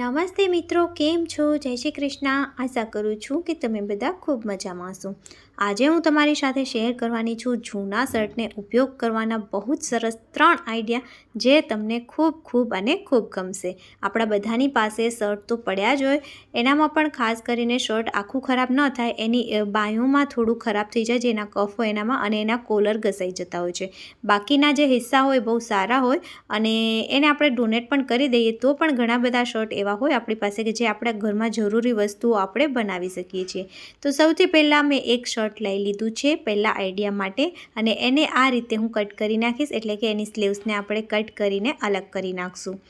નમસ્તે મિત્રો, કેમ છો? જય શ્રી કૃષ્ણ. આશા કરું છું કે તમે બધા ખૂબ મજામાં હશો. આજે હું તમારી સાથે શેર કરવાની છું જૂના શર્ટને ઉપયોગ કરવાના બહુ જ સરસ ત્રણ આઈડિયા જે તમને ખૂબ ખૂબ અને ખૂબ ગમશે. આપણા બધાની પાસે શર્ટ તો પડ્યા જ હોય. એનામાં પણ ખાસ કરીને શર્ટ આખું ખરાબ ન થાય. એની બાયુંમાં થોડું ખરાબ થઈ જાય, જેના કફ હોય એનામાં અને એના કોલર ઘસાઈ જતા હોય છે. બાકીના જે હિસ્સા હોય બહુ સારા હોય અને એને આપણે ડોનેટ પણ કરી દઈએ તો પણ ઘણા બધા શર્ટ એવા હોય આપણી પાસે કે જે આપણા ઘરમાં જરૂરી વસ્તુઓ આપણે બનાવી શકીએ છીએ. તો સૌથી પહેલાં મેં એક શર્ટ લઈ લીધું છે પહેલાં આઈડિયા માટે અને એને આ રીતે હું કટ કરી નાખીશ એટલે કે એની સ્લીવ્સને આપણે કટ કરીને અલગ કરી નાખશું.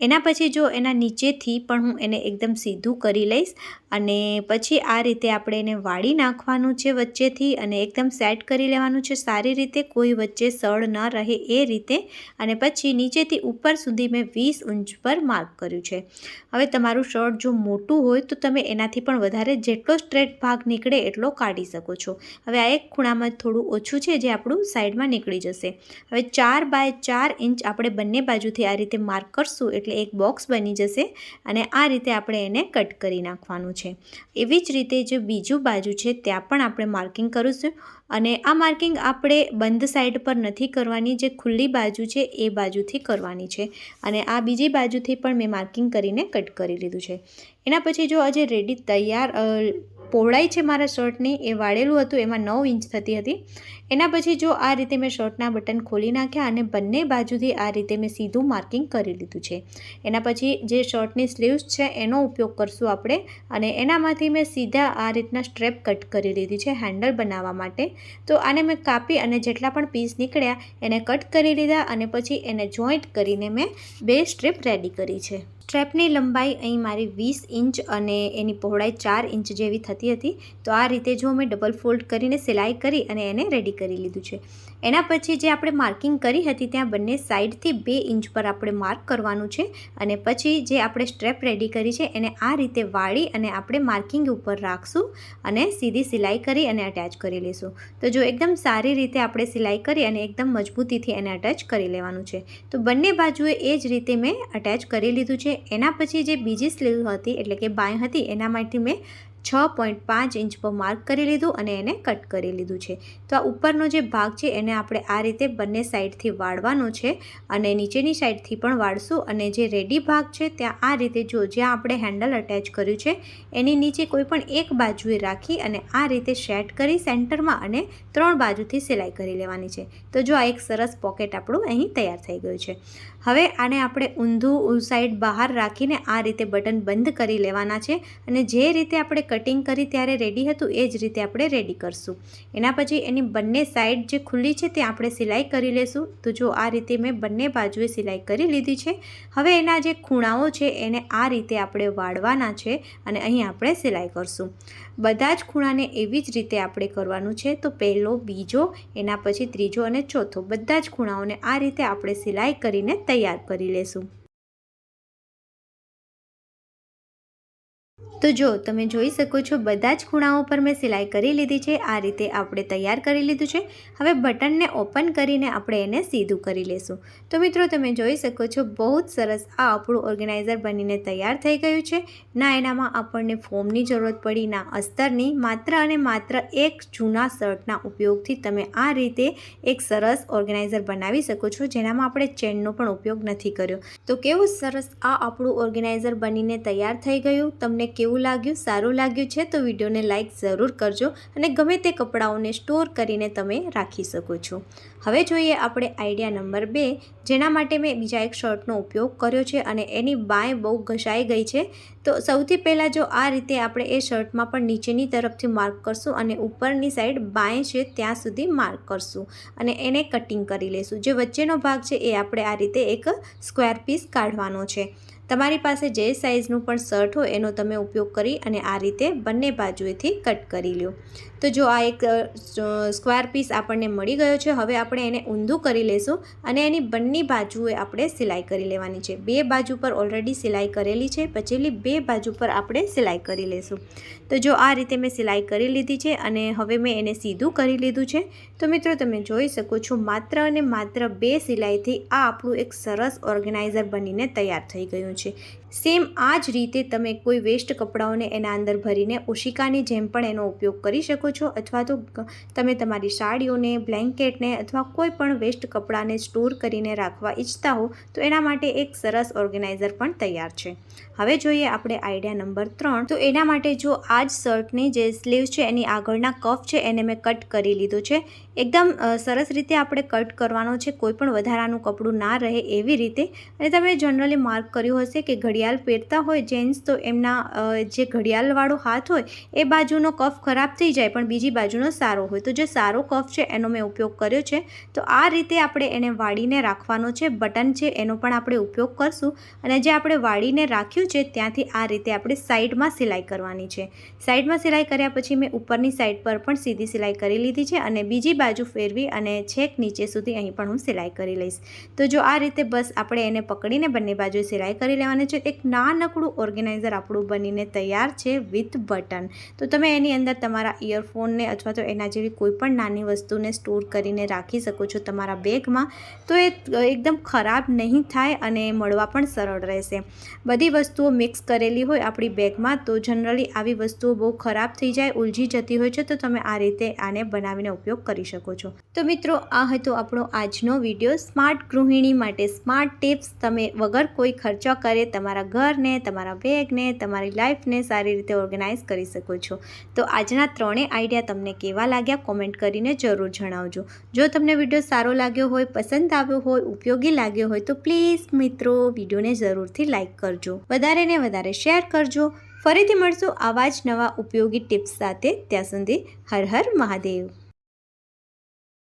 એના પછી જો એના નીચેથી પણ હું એને એકદમ સીધું કરી લઈશ અને પછી આ રીતે આપણે એને વાળી નાખવાનું છે વચ્ચેથી અને એકદમ સેટ કરી લેવાનું છે સારી રીતે, કોઈ વચ્ચે સળ ન રહે એ રીતે. અને પછી નીચેથી ઉપર સુધી મેં વીસ ઇંચ પર માર્ક કર્યું છે. હવે તમારું શર્ટ જો મોટું હોય તો તમે એનાથી પણ વધારે જેટલો સ્ટ્રેટ ભાગ નીકળે એટલો કાઢી શકો છો. હવે આ એક ખૂણામાં થોડું ઓછું છે જે આપણું સાઈડમાં નીકળી જશે. હવે ચાર બાય ચાર ઇંચ આપણે બંને બાજુથી આ રીતે માર્ક કરશું એટલે એક બોક્સ બની જશે અને આ રીતે આપણે એને કટ કરી નાખવાનું છે. એવી જ રીતે જે બીજું બાજુ છે ત્યાં પણ આપણે માર્કિંગ કરીશું અને આ માર્કિંગ આપણે બંધ સાઈડ પર નથી કરવાની, જે ખુલ્લી બાજુ છે એ બાજુથી કરવાની છે અને આ બીજી બાજુથી પણ મેં માર્કિંગ કરીને કટ કરી લીધું છે. એના પછી જો આજે રેડી તૈયાર પહોળાઈ છે મારા શર્ટની, એ વાળેલું હતું, એમાં નવ ઇંચ થતી હતી. એના પછી જો આ રીતે મેં શર્ટના બટન ખોલી નાખ્યા અને બંને બાજુથી આ રીતે મેં સીધું માર્કિંગ કરી લીધું છે. એના પછી જે શર્ટની સ્લીવ્સ છે, એનો ઉપયોગ કરશું આપણે અને એનામાંથી મેં સીધા આ રીતના સ્ટ્રેપ કટ કરી લીધી છે હેન્ડલ બનાવવા માટે. તો આને મેં કાપી અને જેટલા પણ પીસ નીકળ્યા, એને કટ કરી લીધા અને પછી એને જોઈન્ટ કરીને મેં બે સ્ટ્રીપ રેડી કરી છે. સ્ટ્રેપની લંબાઈ અહીં મારી વીસ ઇંચ અને એની પહોળાઈ ચાર ઇંચ જેવી થતી હતી. તો આ રીતે જો મેં ડબલ ફોલ્ડ કરીને સિલાઈ કરી અને એને રેડી કરી લીધું છે. એના પછી જે આપણે માર્કિંગ કરી હતી ત્યાં બંને સાઈડથી બે ઇંચ પર આપણે માર્ક કરવાનું છે અને પછી જે આપણે સ્ટ્રેપ રેડી કરી છે એને આ રીતે વાળી અને આપણે માર્કિંગ ઉપર રાખશું અને સીધી સિલાઈ કરી અને અટેચ કરી લઈશું તો જો એકદમ સારી રીતે આપણે સિલાઈ કરી અને એકદમ મજબૂતીથી એને અટેચ કરી લેવાનું છે. તો બંને બાજુએ એ જ રીતે મેં અટેચ કરી લીધું છે. એના પછી જે બીજી સ્લીવ હતી, એટલે કે બાય હતી એના માટે મેં છ પોઈન્ટ પાંચ ઇંચ પર માર્ક કરી લીધું અને એને કટ કરી લીધું છે. તો આ ઉપરનો જે ભાગ છે એને આપણે આ રીતે બંને સાઈડથી વાળવાનો છે અને નીચેની સાઈડથી પણ વાળશું અને જે રેડી ભાગ છે ત્યાં આ રીતે જો જ્યાં આપણે હેન્ડલ અટેચ કર્યું છે એની નીચે કોઈ પણ એક બાજુએ રાખી અને આ રીતે સેટ કરી સેન્ટરમાં અને ત્રણ બાજુથી સિલાઈ કરી લેવાની છે. તો જો આ એક સરસ પોકેટ આપણું અહીં તૈયાર થઈ ગયું છે. હવે આને આપણે ઊંધું સાઈડ બહાર રાખીને આ રીતે બટન બંધ કરી લેવાના છે અને જે રીતે આપણે કટિંગ કરી ત્યારે રેડી હતું, એ જ રીતે આપણે રેડી કરશું. એના પછી એની બંને સાઈડ જે ખુલ્લી છે તે આપણે સિલાઈ કરી લેશું. તો જો આ રીતે મેં બંને બાજુએ સિલાઈ કરી લીધી છે, હવે એના જે ખૂણાઓ છે એને આ રીતે આપણે વાળવાના છે અને અહીં આપણે સિલાઈ કરશું. બધા જ ખૂણાને એવી જ રીતે આપણે કરવાનું છે. તો પહેલો, બીજો, એના પછી ત્રીજો અને ચોથો, બધા જ ખૂણાઓને આ રીતે આપણે સિલાઈ કરીને તૈયાર કરી લેશું. તો જો, તમે જોઈ શકો છો, બધા જ ખૂણાઓ પર મેં સિલાઈ કરી લીધી છે. આ રીતે આપણે તૈયાર કરી લીધું છે. હવે બટનને ઓપન કરીને આપણે એને સીધું કરી લેશું. તો મિત્રો, તમે જોઈ શકો છો, બહુ જ સરસ આ આપણું ઓર્ગેનાઇઝર બનીને તૈયાર થઈ ગયું છે. ના એનામાં આપણને ફોમની જરૂરત પડી, ના અસ્તરની. માત્ર અને માત્ર એક જૂના શર્ટના ઉપયોગથી તમે આ રીતે એક સરસ ઓર્ગેનાઇઝર બનાવી શકો છો. જેનામાં આપણે ચેનનો પણ ઉપયોગ નથી કર્યો. તો કેવું સરસ આ આપણું ઓર્ગેનાઇઝર બનીને તૈયાર થઈ ગયું. તમને કેવું લાગ્યું, સારું લાગ્યું છે તો વિડીયોને લાઇક જરૂર કરજો અને ગમે તે કપડાઓને સ્ટોર કરીને તમે રાખી શકો છો. હવે જોઈએ આપણે આઈડિયા નંબર બે, જેના માટે મેં બીજા એક શર્ટનો ઉપયોગ કર્યો છે અને એની બાય બહુ ઘસાઈ ગઈ છે. તો સૌથી પહેલાં જો આ રીતે આપણે એ શર્ટમાં પણ નીચેની તરફથી માર્ક કરશું અને ઉપરની સાઈડ બાય છે ત્યાં સુધી માર્ક કરશું અને એને કટિંગ કરી લેશું. જે વચ્ચેનો ભાગ છે એ આપણે આ રીતે એક સ્ક્વેર પીસ કાઢવાનો છે. તમારી પાસે જે સાઇઝનું પણ શર્ટ હોય એનો તમે ઉપયોગ કરી અને આ રીતે બંને બાજુએથી કટ કરી લો તો જો આ એક સ્ક્વેર પીસ આપણને મળી ગયો છે, હવે આપણે એને ઊંધું કરી લેશું અને એની બંને બાજુએ આપણે સિલાઈ કરી લેવાની છે. બે બાજુ પર ઓલરેડી સિલાઈ કરેલી છે, પછીલી બે બાજુ પર આપણે સિલાઈ કરી લેશું. તો જો આ રીતે મેં સિલાઈ કરી લીધી છે અને હવે મેં એને સીધું કરી લીધું છે. તો મિત્રો તમે જોઈ શકો છો, માત્ર અને માત્ર બે સિલાઈથી આ આપણું એક સરસ ઓર્ગેનાઇઝર બનીને તૈયાર થઈ ગયું છે. સેમ આ જ રીતે તમે કોઈ વેસ્ટ કપડાઓને એના અંદર ભરીને ઓશિકાની જેમ પણ એનો ઉપયોગ કરી શકો છો અથવા તો તમે તમારી સાડીઓને, બ્લેન્કેટને અથવા કોઈ પણ વેસ્ટ કપડાને સ્ટોર કરીને રાખવા ઈચ્છતા હો, તો એના માટે એક સરસ ઓર્ગેનાઇઝર પણ તૈયાર છે. હવે જોઈએ આપણે આઈડિયા નંબર ત્રણ. તો એના માટે જો આ જ શર્ટની જે સ્લીવ છે એની આગળના કફ છે એને મેં કટ કરી લીધો છે. એકદમ સરસ રીતે આપણે કટ કરવાનો છે, કોઈ પણ વધારાનું કપડું ના રહે એવી રીતે. અને તમે જનરલી માર્ક કર્યું હશે કે ઘડિયાળ પહેરતા હોય, જેન્ટ્સ તો એમના જે ઘડિયાળવાળો હાથ હોય, એ બાજુનો કફ ખરાબ થઈ જાય, પણ બીજી બાજુનો સારો હોય. તો જે સારો કફ છે, એનો મેં ઉપયોગ કર્યો છે, તો આ રીતે આપણે એને વાળીને રાખવાનો છે. બટન છે, એનો પણ આપણે ઉપયોગ કરશું. અને જે આપણે વાળીને રાખ્યું છે, ત્યાંથી આ રીતે આપણે સાઈડમાં સિલાઈ કરવાની છે. સાઈડમાં સિલાઈ કર્યા પછી મેં ઉપરની સાઈડ પર પણ સીધી સિલાઈ કરી લીધી છે અને બીજી બાજુ ફેરવી અને છેક નીચે સુધી અહીં પણ હું સિલાઈ કરી લઈશ. તો જો આ રીતે બસ આપણે એને પકડીને બંને બાજુએ સિલાઈ કરી લેવાની છે. એક નાનકડું ઓર્ગેનાઇઝર આપણું બનીને તૈયાર છે વિથ બટન. તો તમે એની અંદર તમારા ઇયરફોનને અથવા તો એના જેવી કોઈપણ નાની વસ્તુને સ્ટોર કરીને રાખી શકો છો તમારા બેગમાં. તો એ એકદમ ખરાબ નહીં થાય અને મળવા પણ સરળ રહેશે. બધી વસ્તુઓ મિક્સ કરેલી હોય આપણી બેગમાં તો જનરલી આવી વસ્તુઓ બહુ ખરાબ થઈ જાય, ઉલઝી જતી હોય છે. તો તમે આ રીતે આને બનાવીને ઉપયોગ કરી શકો છો. તો મિત્રો, આ હતો આપણો આજનો વીડિયો. સ્માર્ટ ગૃહિણી માટે સ્માર્ટ ટિપ્સ તમે વગર કોઈ ખર્ચો કરે તમારા ઘરને, તમારા બેગને તમારી લાઈફને સારી રીતે ઓર્ગેનાઇઝ કરી શકો છો. તો આજના ત્રણેય આઈડિયા તમને કેવા લાગ્યા કોમેન્ટ કરીને જરૂર જણાવજો. જો તમને વીડિયો સારો લાગ્યો હોય, પસંદ આવ્યો હોય, ઉપયોગી લાગ્યો હોય તો પ્લીઝ મિત્રો, વિડીયોને જરૂરથી લાઈક કરજો. વધારે ને વધારે શેર કરજો. ફરીથી મળશું આવા જ નવા ઉપયોગી ટિપ્સ સાથે. ત્યાં સુધી હર હર મહાદેવ.